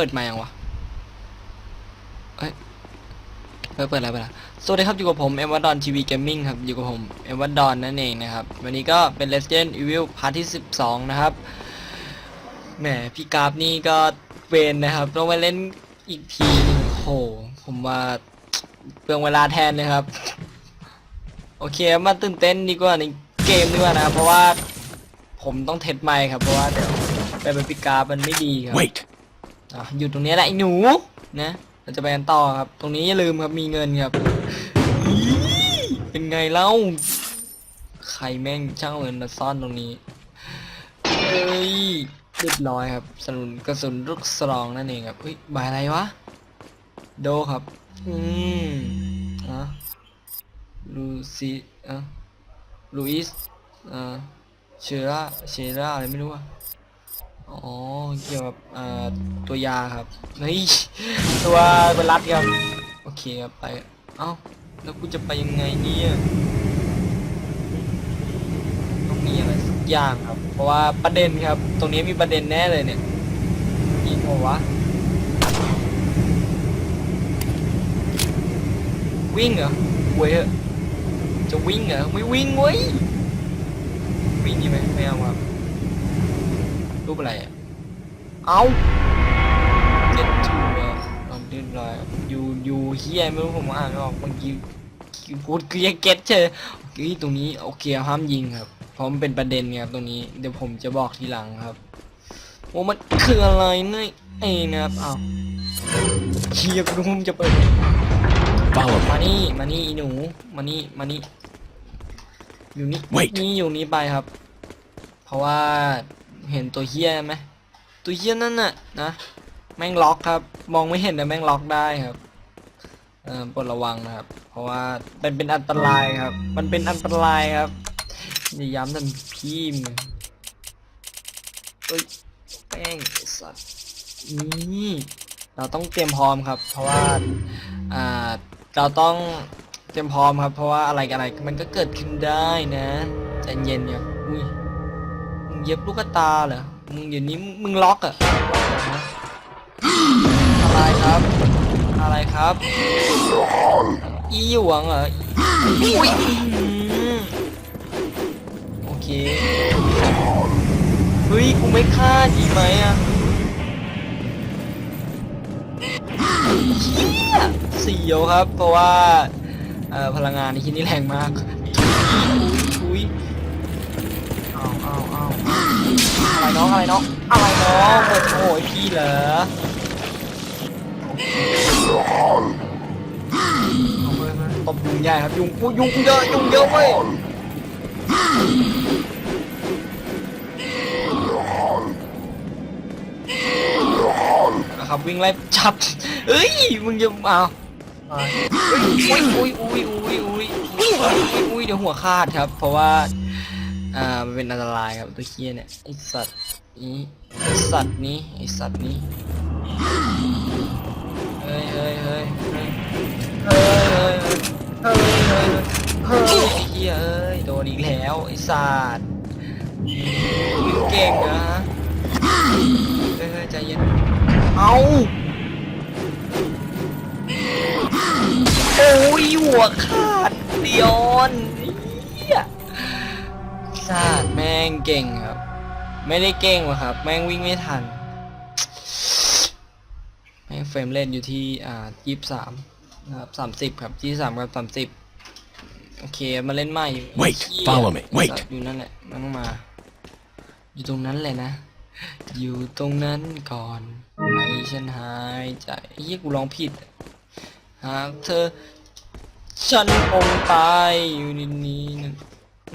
เปิดมายังวะเอ้ยเปิดเปิดอะไรไปละสวัสดีครับอยู่กับผมเอ็มวัดดอนทีวีเกมมิ่งครับอยู่กับผมเอ็มวัดดอนนั่นเองนะครับ วันนี้ก็เป็น Resident Evil พาร์ทที่ 12 นะครับ แหมพี่กราฟนี่ก็เวนนะครับต้องมาเล่นอีกทีหนึ่งโห ผมว่าเปลืองเวลาแทนเลยครับ โอเคมาตื่นเต้นดีกว่าในเกมดีกว่านะเพราะว่าผมต้องเทสไมค์ครับเพราะว่าเดี๋ยวไปเป็นพิกาฟมันไม่ดีครับ Wait. อะอยู่ตรงนี้แหละไอ้หนูนะเราจะไปกันต่อครับ ตรงนี้อย่าลืมครับมีเงินครับเป็นไงเล่าใครแม่งช่างเงินมาซ่อนตรงนี้เอ้ยเรียบร้อยครับสนุนกระสุนลูกสลองนั่นเองครับเฮ้ยใบอะไรวะโดครับอืมอะลูซิอะลูอิสอ่าเชราเชราอะไรไม่รู้อะ อ๋อ เกี่ยวกับเอ่อตัวยาครับเฮ้ยตัวไวรัสครับ โอเคครับไป เอ้า แล้วกูจะไปยังไงเนี่ยต้องมีอะไรสักอย่างครับ เพราะว่าประเด็นครับ ตรงนี้มีประเด็นแน่เลยเนี่ยยิงหัววะ วิ่งเหรอเว้ยจะวิ่งเหรอ ไม่วิ่งเว้ย วิ่งดีไหมไม่เอาครับ รูปอะไรอะเอาเจ็ดจูอะตอนดิ้นลอยยูยูเฮียไม่รู้ผมอ่านไม่ออกเมื่อกี้พูดคือยังเก็ตเชยโอเคตรงนี้โอเคห้ามยิงครับเพราะมันเป็นประเด็นไงครับตรงนี้เดี๋ยวผมจะบอกทีหลังครับว่ามันคืออะไรนี่ไอ้นะครับอ้าวเฮียกูรู้มันจะเปิด Follow มา me. นี่มานี่อีหนูมานี่มานี่อยู่นี่ Wait นี่อยู่นี้ไปครับ เพราะว่า เห็นตัวเฮี้ยไหมตัวเฮี้ยนั่นน่ะนะแม่งล็อกครับ มองไม่เห็นแต่แม่งล็อกได้ครับเออโปรดระวังนะครับ เพราะว่ามันเป็นอันตรายครับ มันเป็นอันตรายครับอย่าย้ำทันพี่มึงเฮ้ยแป้งสัตว์นี่เราต้องเตรียมพร้อมครับ เพราะว่าอ่าเราต้องเตรียมพร้อมครับ เพราะว่าอะไรอะไรมันก็เกิดขึ้นได้นะใจเย็นเนี่ยอุ้ย เย็บลูกตาเหรอ มึงเดี๋ยวนี้มึงล็อกอะอะไรครับ อะไรครับ อีหวงเหรออุ้ยโอเค เฮ้ย กูไม่ฆ่าดีไหมอะเสียวครับ เพราะว่าพลังงานในที่นี้แรงมาก อะไรน้องอะไรน้องอะไรน้องเปิดโอ้ยพี่เหรอตบยุงใหญ่ครับยุงกูยุงเยอะยุงเยอะเว้ยนะครับวิ่งไล่จับเอ้ยมึงจะเอาอุ้ยอุ้ยอุ้ยอุ้ยอุ้ยอุ้ยอุ้ยเดี๋ยวหัวขาดครับ เพราะว่า อ่ามันเป็นอันตรายครับตัวเคียเนี่ยไอสัตว์นี้ไอสัตว์นี้ไอสัตว์นี้เฮ้ยเฮ้ยเฮ้ยเฮ้ยเฮ้ยเฮ้ยเฮ้ยเฮ้ยเฮ้ยไอ้เหี้ยเอ้ยโดนอีกแล้วไอสัตว์เก่งนะฮะเฮ้ยใจเย็นเอาโอ้ยหัวขาดเดียนเหี้ย ซาดแม่งเก่งครับ ไม่ได้เก่งหรอกครับ แม่งวิ่งไม่ทัน แม่งเฟรมเรทอยู่ที่อ่ายี่สามนะครับสามสิบครับยี่สามกับสามสิบโอเคมาเล่นใหม่ Wait, เหี้ย follow me, wait สัตว์อยู่นั่นแหละมันต้องมา อยู่ตรงนั้นเลยนะ อยู่ตรงนั้นก่อนให้ฉันหายใจไอ้เหี้ยกูร้องผิดหากเธอ ฉันคงตายอยู่ในนี้นะ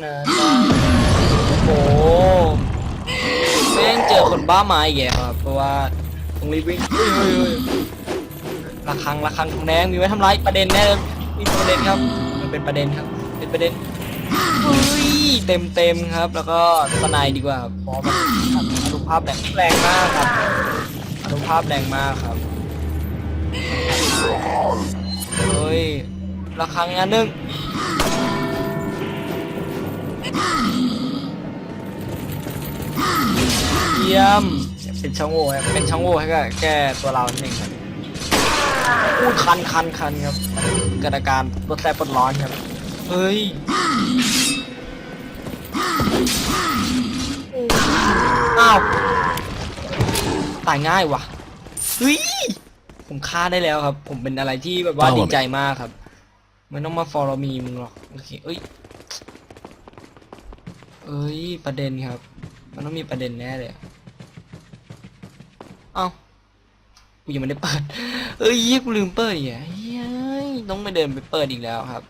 นะ โอ้โหแม่งเจอคนบ้าไม้แย่ครับเพราะว่าต้องรีบวิ่งระฆังระฆังทองแดงมีไว้ทำร้ายประเด็นแน่มีประเด็นครับ มันเป็นประเด็นครับ เป็นประเด็นเต็มเต็มครับ แล้วก็สไนด์ดีกว่าครับเพราะมันอนุภาพแรงแรงมากครับอนุภาพแรงมากครับเฮ้ยระฆังอันหนึ่ง เยี่ยม เป็นช่องโหว่ครับเป็นช่องโหว่ให้กับแก้ตัวเราเองครับอู้คันคันคันครับเกิดอาการรถแสบปวดร้อนครับ เฮ้ยอ้าวตายง่ายว่ะเฮ้ยผมฆ่าได้แล้วครับ ผมเป็นอะไรที่แบบว่า Follow me ดีใจมากครับไม่ต้องมา follow me มึงหรอกโอเคเอ้ยเอ้ยประเด็นครับ มันต้องมีประเด็นแน่เลย เอ้า กูยังไม่ได้เปิด เอ้ยกูลืมเปิดอีกอะเฮ้ยต้องไปเดินไปเปิดอีกแล้วครับ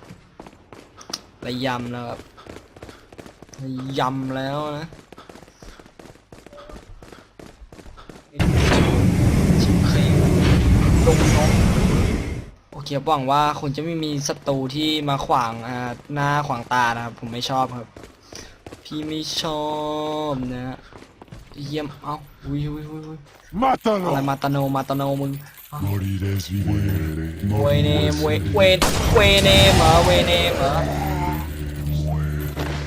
ระยำแล้วครับระยำแล้วนะชิบเข่งลงนกโอเคหวังว่าคนจะไม่มีศัตรูที่มาขวางหน้าขวางตานะครับ ผมไม่ชอบครับ พี่ไม่ชอบนะ เยี่ยม เอ้าอุ้ยอุ้ยอุ้ยอุ้ยอะไร ¡Mátalo! มาตาโนมาตาโนมึง Morirás vivere. เวเนมเวเวเวเนมเหรอเวเนมเหรอ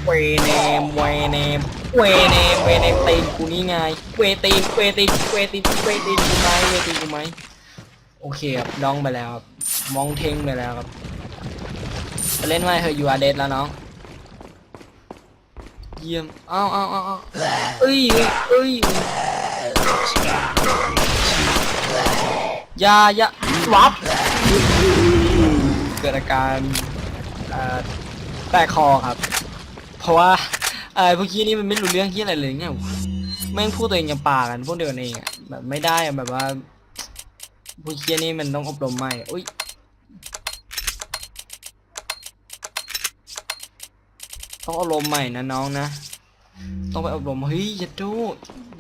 เวเนมเวเนมเวเนมเวเนมตีนกูนี่ไง เวตีนเวตีนเวตีนเวตีนกูไหมเวตีนกูไหมโอเคครับดองไปแล้วครับมองเทงไปแล้วครับไปเล่นไว้เฮอยูอาเดสแล้วน้อง เยี่ยมเอ้าวอ้าวอ้าวอ้าวเอ้ยเอ้ยอยาอยาวับเกิดอาการเอ่อแตกคอครับ เพราะว่าเออพวกขี้นี่มันไม่รู้เรื่องที่อะไรเลยเนี่ยวะแม่งพูดตัวเองยังป่ากันพวกเดียวกันเองอะแบบไม่ได้อะแบบว่าพวกขี้นี่มันต้องอบรมใหม่อุ้ย ต้องอบรมใหม่นะน้องนะ ต้องไปอบรมเฮ้ยย่าดู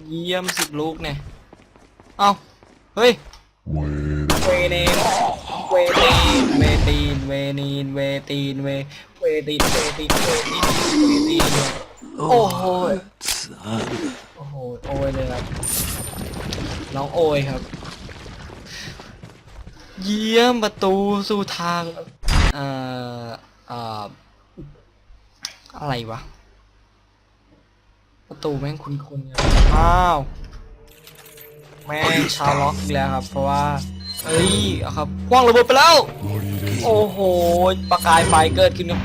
เยี่ยมสิบลูกเนี่ย เอ้า เฮ้ย เวเนนเวตีนเวตีนเวนีนเวตีนเวเวตีนเวตีนเวตีนเวตีนโอ้โหโอ้โหโอยเลยครับ น้องโอยครับ เยี่ยมประตูสู่ทาง เอ่อ เอ่อ อะไรวะ ประตูแม่งคุ้นๆอ้าว แม่งชาวล็อกอีกแล้วครับ เพราะว่า เฮ้ยเอาครับคว้างระเบิดไปแล้ว โอ้โห ประกายไฟเกิดขึ้นครับ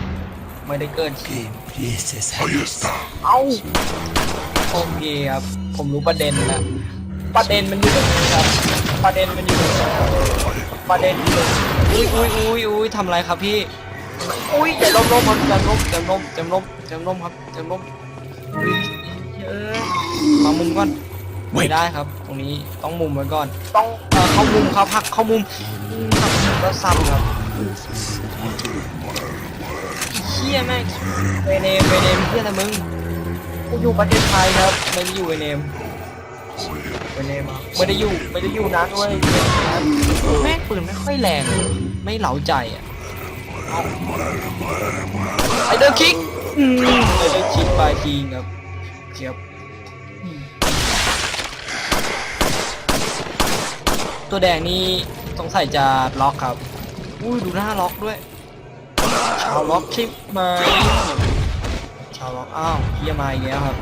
ไม่ได้เกิดทีเอ้าโอเคครับ ผมรู้ประเด็นล้วประเด็นมันอยู่ตรงนี้ครับ ประเด็นมันอยู่ตรงนี้ประเด็นอยู่ตรงนี้อุ้ยอุ้ยอุ้ยอุ้ยทำอะไรครับพี่ อุ้ยอย่าล้มล้มครับอย่าล้มอย่าล้มอย่าล้มอย่าล้มครับอย่าล้มอุ้ยเอ้ยมามุมก่อนไม่ได้ครับ ตรงนี้ต้องมุมไว้ก่อน ต้องเอ่อเข้ามุมครับพักเข้ามุมอืมแล้วซ้ำครับเชี่ยแม่งเวเนมเวเนมเฮียอะไรมึงกูอยู่ประเทศไทยครับไม่ได้อยู่เวเนมเวเนมอะไม่ได้อยู่ไม่ได้อยู่นะด้วยแม่งปืนไม่ค่อยแรงไม่เหลาใจอะ ไอเดอร์คิกอืมไอเดอร์คิกปลายทีครับเจี๊ยบตัวแดงนี่สงสัยจะล็อกครับ อุ้ยดูหน้าล็อกด้วย ชาวล็อกคลิปมาชาวล็อกอ้าวเฮียมาอีกแล้วครับ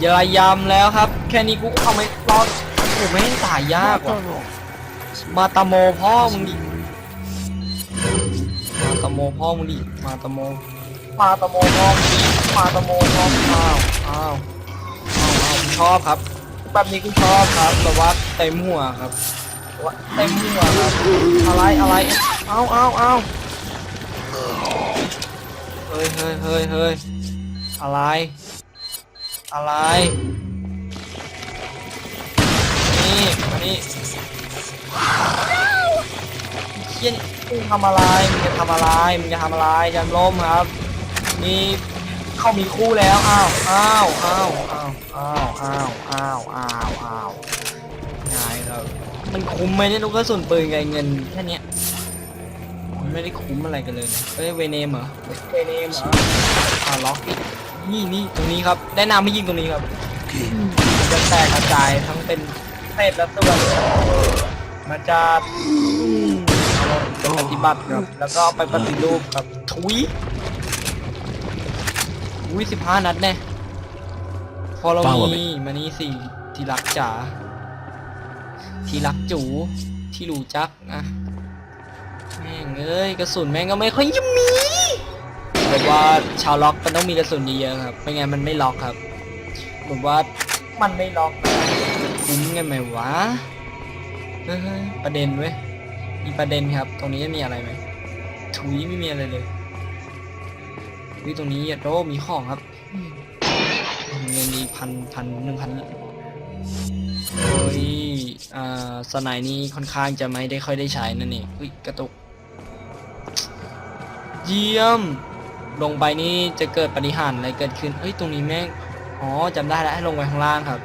อย่ายำแล้วครับ แค่นี้กูเอาไม่รอดโอ้ไม่งตายยากว่ะมาตาโมพ่อมึงดิมาตาโมพ่อมึงดิมาตาโม มาตาโมพ่อมึงดิมาตาโมพ่อมึงอ้าวอ้าวอ้าวอ้าวกูชอบครับแบบนี้กูชอบครับแบบว่าเต็มหัวครับว่าเต็มหัวครับอะไรอะไรเอาเอาเอาเฮ้ยเฮ้ยเฮ้ยเฮ้ยอะไร อะไร นี่มานี่เฮี ยนี่มึงทำอะไรมึงจะทำอะไรมึงจะทำอะไรยันล้มครับนี่เขามีคู่แล้วอ้าวอ้าวอ้าวอ้าวอ้าวอ้าวอ้าวอ้าวอ้าวง่ายครับมันคุ้มไหมเนี่ยลูกกระสุนปืนกับไอ้เงินแค่เนี้ยมันไม่ได้คุ้มอะไรกันเลยนะเอ้ยเวเนมเหรอเวเนมเหรออ่าล็อกอีกนี่นี่ตรงนี้ครับแนะนำให้ยิงตรงนี้ครับมันจะแตกกระจายทั้งเป็นเศษและส่วนมันจะอืม เอาไปปฏิบัติครับ แล้วก็เอาไปปฏิรูปครับ ทุยอุ้ยสิบห้านัดแน่ follow Follow me me มานี่สิที่รักจ๋าที่รักจูที่รู้จักนะแม่งเอ้ยกระสุนแม่งก็ไม่ค่อยจะมีแบบว่าชาวล็อกมันต้องมีกระสุนเยอะๆครับไม่งั้นมันไม่ล็อกครับแบบว่ามันไม่ล็อกนะคุ้มไงไหมวะเฮ้ยประเด็นเว้ย มีประเด็นครับ ตรงนี้จะมีอะไรไหมถุยไม่มีอะไรเลยวิตรงนี้อย่าโดมีของครับเงินมีพันพันหนึ่งพันเฮ้ยอ่าสนด์นี้ค่อนข้างจะไม่ได้ค่อยได้ใช้นั่นเองอุ้ยกระตุก เยี่ยม ลงไปนี่จะเกิดปฏิหารย์อะไรเกิดขึ้นเฮ้ยตรงนี้แม่งอ๋อจำได้แล้วให้ลงไปข้างล่างครับ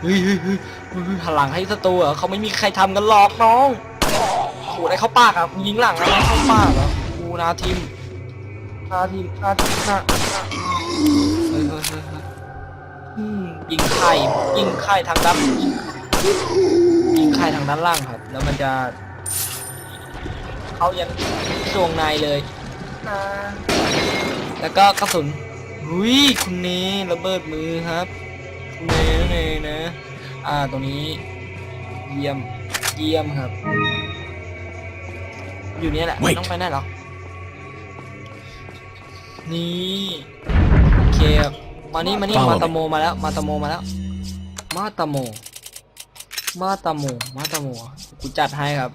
เฮ้ยเฮ้ยเฮ้ยเฮ้ยหันหลังให้ศัตรูเหรอเขาไม่มีใครทำกันหรอกน้อง โอ้ได้เข้าปากครับยิงหลังแล้วเข้าปากเหรอกูนาทิมนาทิมนาทิมนาเฮ้ยเฮ้ยเฮ้ยเฮ้ยอืมยิงไข่ยิงไข่ทางด้านยิงยิงไข่ทางด้านล่างครับ แล้วมันจะเขายันช่วงในเลย แล้วก็กระสุนหุยคุณเนระเบิดมือครับ คุณเนเนนะ อ่าตรงนี้ เยี่ยม เยี่ยมครับ อยู่เนี่ยแหละไม่ Wait ต้องไปไหนหรอกนี่ โอเคครับมานี่มานี่ Follow มา me ตาโมมาแล้ว มาตาโมมาแล้ว มาตาโม มาตาโม มาตาโมกูจัดให้ครับ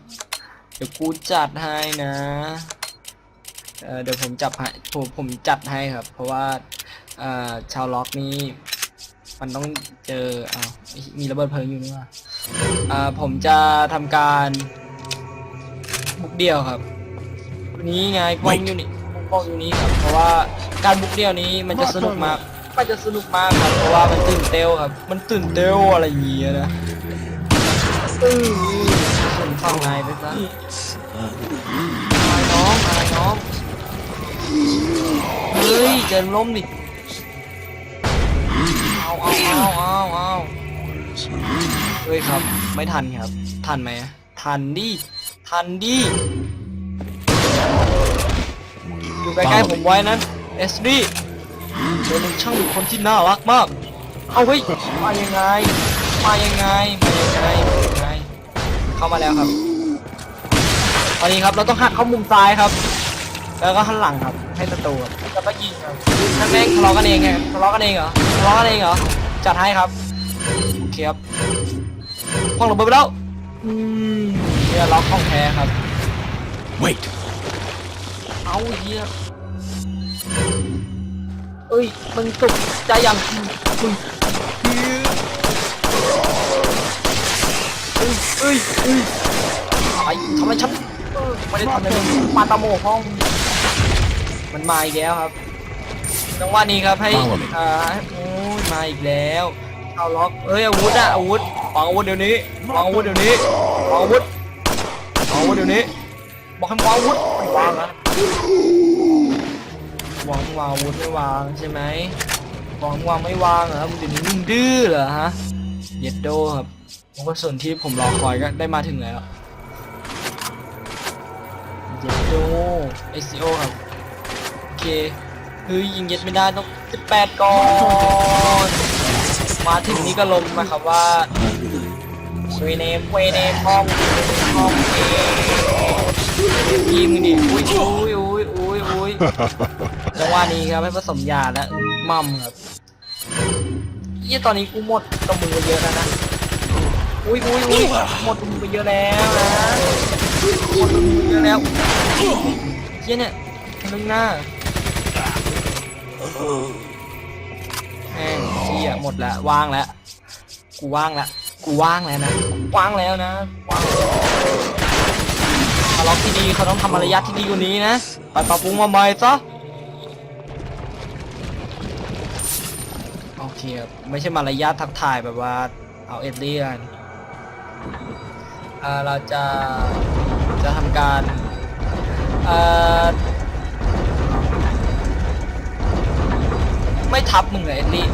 เดี๋ยวกูจัดให้นะ เออเดี๋ยวผมจับให้ผมผมจัดให้ครับ เพราะว่าเอ่อชาวล็อกนี้มันต้องเจออ้าวมีระเบิดเพลิงอยู่นี่ว่าอ่าผมจะทำการ บุกเดี่ยวครับวันนี้ไงป้องอยู่นี่ป้องอยู่นี่ครับ เพราะว่าการบุกเดี่ยวนี้มันจะสนุกมาก มันจะสนุกมากครับ เพราะว่ามันตื่นเต้นครับ มันตื่นเต้นอะไรอย่างเงี้ยนะอือผมฟังไงไปซะอะไรน้องอะไรน้องเฮ้ยเจนล้มดิเอาเอาเอาเอาเอาเฮ้ยครับ ไม่ทันครับ ทันไหมทันดิ ทันดิอยู่ใกล้ๆผมไว้นะเอสดีเธอเป็นช่างเป็นคนที่น่ารักมาก เอาเฮ้ยมายังไง มายังไง มายังไงมายังไง เข้ามาแล้วครับ ตอนนี้ครับเราต้องหักเข้ามุมซ้ายครับ แล้วก็หันหลังครับ ให้ศัตรูครับแล้วก็ยิงครับนั่นแม่งทะเลาะกันเองไงทะเลาะกันเองเหรอทะเลาะกันเองเหรอ จัดให้ครับโอเคครับคว้างระเบิดไปแล้ว อืม เนี่ยล็อกห้องแท้ครับ Wait. เอาเหี้ยเอ้ยมึงสุกใจอย่างมึงเหี้ยเอ้ยเอ้ยเอ้ยไอ้ทำไมฉันเออไม่ได้ทำอะไรเลยมาตะโมห้อง มันมาอีกแล้วครับจังหวะนี้ครับให้ Follow me อ่าโอ้ยมาอีกแล้วเอาล็อกเอ้ยอาวุธอะอาวุธวางอาวุธเดี๋ยวนี้วางอาวุธเดี๋ยวนี้วางอาวุธ วางอาวุธเดี๋ยวนี้ บอกให้วางวุธไม่วางนะวางวางวุธไม่วางใช่ไหมวางวางไม่วางเหรอมึงเดี๋ยวนี้มึงดื้อเหรอฮะเย็ดโดครับผมก็ส่วนที่ผมรอคอยก็ได้มาถึงแล้วเย็ดโด SEO ครับโอเคเฮ้ยยิงเย็ดไม่ได้ต้อง18ก่อนมาถึงนี้ก็ลงมาครับว่า เวเนมเวเนมห้องห้องเอยิงดิอุ้ยอุ้ยอุ้ยอุ้ยอุ้ยจังหวะนี้ครับให้ผสมยาแล้วมั่มครับยี่ตอนนี้กูหมดกระมือเยอะแล้วนะอุ้ยอุ้ยอุ้ยหมดกระมือไปเยอะแล้วนะหมดกระมือเยอะแล้วเยี่ยเนี่ยนึงหน้าแม่งเสียหมดแล้วว่างแล้วกูว่างแล้ว กูว่างแล้วนะว่างแล้วนะว่างแล้วมาล็อกที่ดีเขาต้องทำมารยาทที่ดีกว่านี้นะไปปรับปรุงมาใหม่ซะโอเคไม่ใช่มารยาททักทายแบบว่าเอาเอ็ดเลียนอ่เราจะจะทำการไม่ทับมึงเลยเอ็ดลี่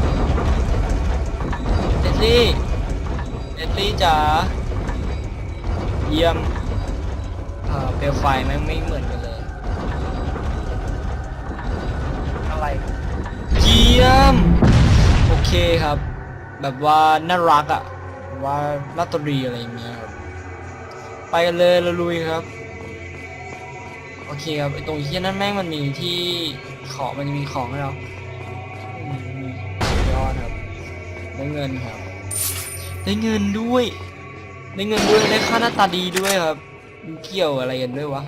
เอ็ดลี่ เอ็ดลี่จ๋าเยี่ยมเอ่อเปลวไฟแม่งไม่เหมือนกันเลย อะไร เยี่ยม โอเคครับ แบบว่าน่ารักอะ่ะว่าลาตรีอะไรอย่างเงี้ยครับไปกันเลยเราลุยครับ โอเคครับไอตรงที่นั่นแม่งมันมีที่ของมันจะมีของให้เราอืมสุดยอดครับได้เงินครับ ได้เงินด้วย ได้เงินด้วยได้ค่าหน้าตาดีด้วยครับมันเกี่ยวอะไรกันด้วยวะ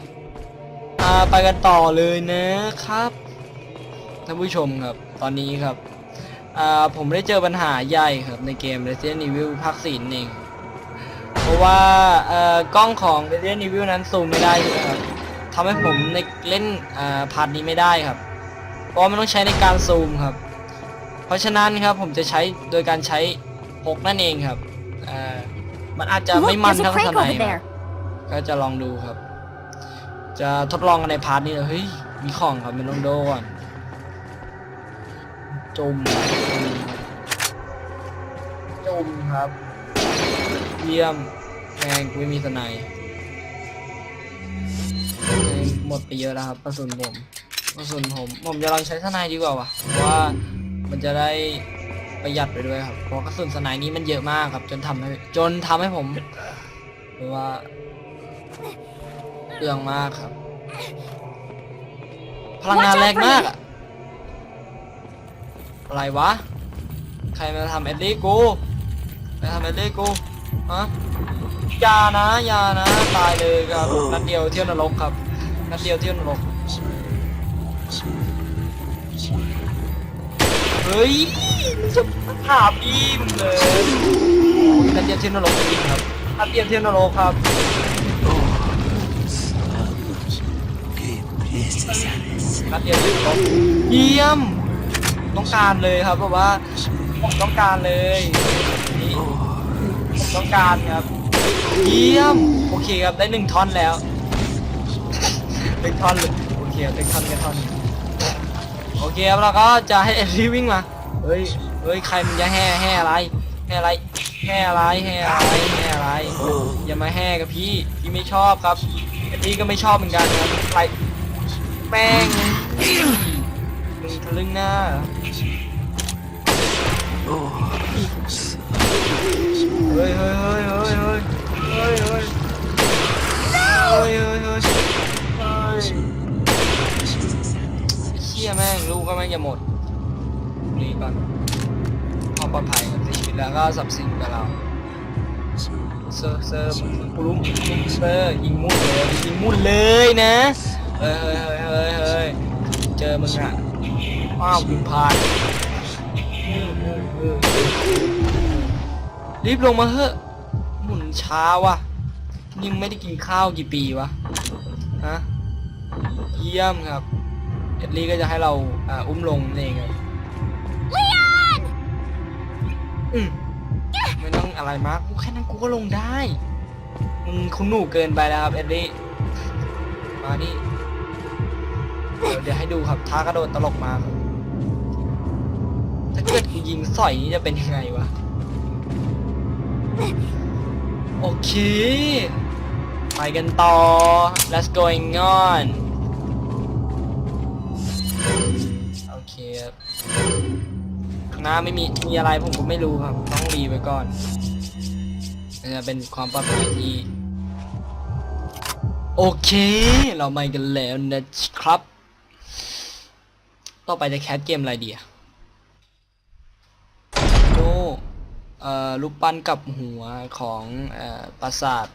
อ่าไปกันต่อเลยนะครับท่านผู้ชมครับตอนนี้ครับอ่าผมได้เจอปัญหาใหญ่ครับในเกม Resident Evil ภาค4นั่นเองเพราะว่าเอ่อกล้องของ Resident Evil นั้นซูมไม่ได้ครับทำให้ผมในเล่นอ่าพาร์ทนี้ไม่ได้ครับ เพราะมันต้องใช้ในการซูมครับ เพราะฉะนั้นครับผมจะใช้โดยการใช้ พกนั่นเองครับอ่ามันอาจจะไม่ Look, มัน there's a เท่า crank สไน over ครับ there. ก็จะลองดูครับ จะทดลองกันในพาร์ทนี้เลยเฮ้ยมีของครับมันต้องโดก่อนจุ่มจุ่มครับ เยี่ยมแมงกูไม่มีสไนด์แม่งหมดไปเยอะแล้วครับกระสุนผมกระสุนผม ผมจะลองใช้สไนด์ดีกว่าวะเพราะว่ามันจะได้ ประหยัดไปด้วยครับเพราะกระสุนสไนนี้มันเยอะมากครับ จนทำให้จนทำให้ผมหรือว่าเปลืองมากครับ พลังงานแรงมากอะอะไรวะ ใครมาทำเอ็ดดี้กูใครทำเอ็ดดี้กูฮะยานะยานะตายเลยครับนัดเดียวเที่ยวนรกครับนัดเดียวเที่ยวนรกเฮ้ย มึงจะมาถามอีมึงเลยนัดเดียวเทียวนรกจริงครับนัดเดียวเทียวนรกครับนัดเดียวที่ครบเยี่ยมต้องการเลยครับเพราะว่าผมต้องการเลยนี่ผมต้องการครับเยี่ยมโอเคครับได้หนึ่งท่อนแล้วหนึ่งท่อนเลยโอเคครับหนึ่งท่อนแค่ท่อนโอเคครับเราก็จะให้เอลลี่วิ่งมา เฮ้ยเฮ้ย ใครมันจะแห่แห่อะไร แห่อะไร แห่อะไร แห่อะไร แห่อะไร อย่ามาแห่กับพี่ พี่ไม่ชอบครับเอลลี่ก็ไม่ชอบเหมือนกันครับใครแป้งมึงทะลึ่งหน้าเฮ้ยเฮ้ยเฮ้ยเฮ้ยเฮ้ยเฮ้ยเฮ้ยเฮ้ยเฮ้ยเฮ้ยเฮ้ยเชี่ยแม่งลูกก็แม่งจะหมด นี่ก่อนความปลอดภัยกับชีวิตแล้วก็สับสินกับเราเซอร์เซอร์ปุรุมเซอร์ยิงมุ่นเลยยิงมุ่นเลยนะเฮ้ยเฮ้ยเฮ้ยเฮ้ยเฮ้ยเจอมึงอะว้าวคุณพานรีบลงมาเถอะหมุนช้าวะยังไม่ได้กินข้าวกี่ปีวะฮะเยี่ยมครับเอ็ดลี่ก็จะให้เราอ่าอุ้มลงนั่นเอง อืมไม่ต้องอะไรมากกูแค่นั้นกูก็ลงได้มึงคุณหนูเกินไปแล้วครับเอ็ดลี่มานี่เดี๋ยวเดี๋ยวให้ดูครับท้ากระโดดตลกมา ถ้าเกิดกูยิงสอยนี่จะเป็นยังไงวะ โอเค ไปกันต่อ let's going on น้าไม่มีมีอะไรผมก็ไม่รู้ครับ ต้องรีไปก่อนจะเป็นความปลอดภัยที่โอเค เรามากันแล้วนะครับ ต่อไปจะแคสเกมอะไรดีอะโนเอ่อรูปปั้นกับหัวของเอ่อปราสาท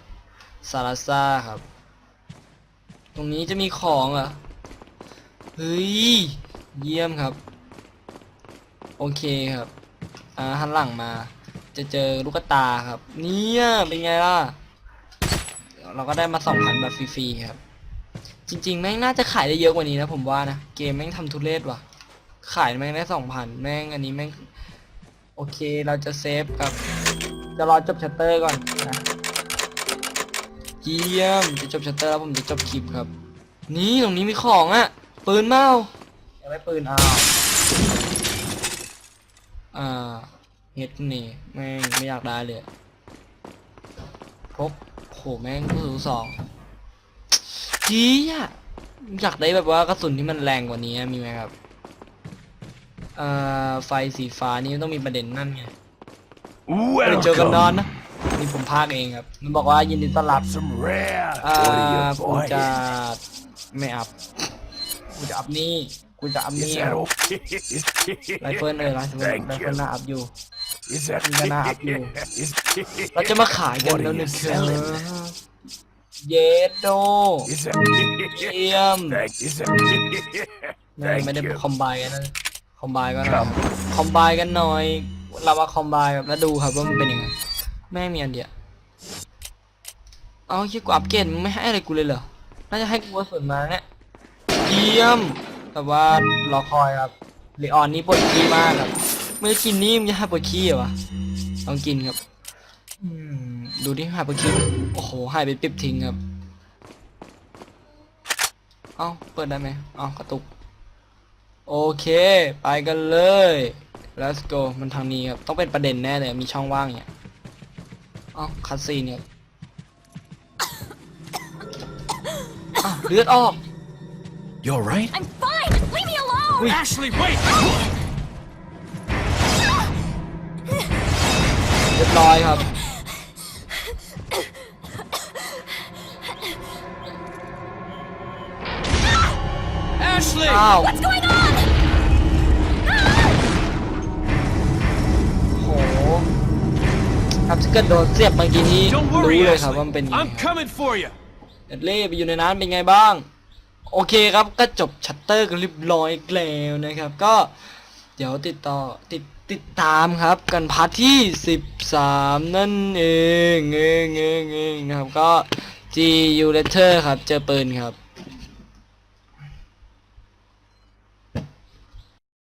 ซาราซาครับ ตรงนี้จะมีของเหรอ เฮ้ย เยี่ยมครับ โอเคครับ อ่าหันหลังมา จะเจอลูกตาครับ เนี่ยเป็นไงล่ะ เราก็ได้มาสองพันแบบฟรีๆครับ จริงๆ แม่งน่าจะขายได้เยอะกว่านี้นะผมว่านะ เกมแม่งทำทุเรศว่ะ ขายแม่งได้สองพันแม่งอันนี้แม่ง โอเคเราจะเซฟกับ จะรอจบชัตเตอร์ก่อนนะเยี่ยมจะจบชัตเตอร์แล้วผมจะจบคลิปครับ นี่ตรงนี้มีของอะปืนเมาอยากได้ปืนอ้าว อ่าเฮ็ดนี่แม่งไม่อยากได้เลยพกโหแม่งกระสุนสองจีอะอยากได้แบบว่ากระสุนที่มันแรงกว่านี้มีไหมครับเอ่อไฟสีฟ้านี่ต้องมีประเด็นนั่นไงไปเจอกันนอนนะนี่ผมพากเองครับ มันบอกว่ายินดีต้อนรับอ่า What are you กูจะไม่อัพกูจะอัพนี่ กูจะอัพ Is นี่ that okay? ไรเฟิลเลยไรเฟิล Thank ไรเฟิล you. น่าอัพอยู่ Is that You're gonna up you. Is เราจะมาขายกัน What แล้ว are นะ you ครั selling? บเยสโด Is that เยี่ยม Thank is that ไม่ Thank ไม่ได้ you. คอมไบกันนะคอมไบก็ครันะบคอมไบกันหน่อย เรามาคอมไบแบบแล้วดูครับว่ามันเป็นยังไง แม่งมีอันเดียว เอาคิดกูอัปเกรดมึงไม่ให้อะไรกูเลยเหรอ น่าจะให้กูกระสุนมาเนี่ย เยี่ยม แต่ว่ารอคอยครับเลออนนี่ปวดขี้มากครับไม่ได้กินนี่มันจะให้ปวดขี้เหรอวะต้องกินครับอืมดูที่หายปวดขี้โอ้โหหายไปปิ๊บทิ้งครับเอ้าเปิดได้ไหมเอ้ากระตุก โอเค ไปกันเลย let's go มันทางนี้ครับต้องเป็นประเด็นแน่เลยมีช่องว่างเนี่ยเอ้าคัสซีนเนี่ยอ้าวเลือดออก You alright? I'm fine! Leave me alone! Wait. Ashley, wait! เรียบร้อยครับ Ashley! อ้าว What's going on? โหครับถ้าเกิดโดนเสียบเมื่อกี้นี้ Don't รู้ worry, เลยครับ Ashley. ว่ามันเป็นยังไง I'm coming for you. เอ็ดเล่ไปอยู่ในนั้นเป็นไงบ้าง โอเคครับก็จบชัตเตอร์กันเรียบร้อยแล้วนะครับ ก็เดี๋ยวติดต่อติดติดตามครับ กันพาร์ทที่ 13 นั่นเองเองเองเองนะครับก็ G U Letter ครับ เจอปืนครับ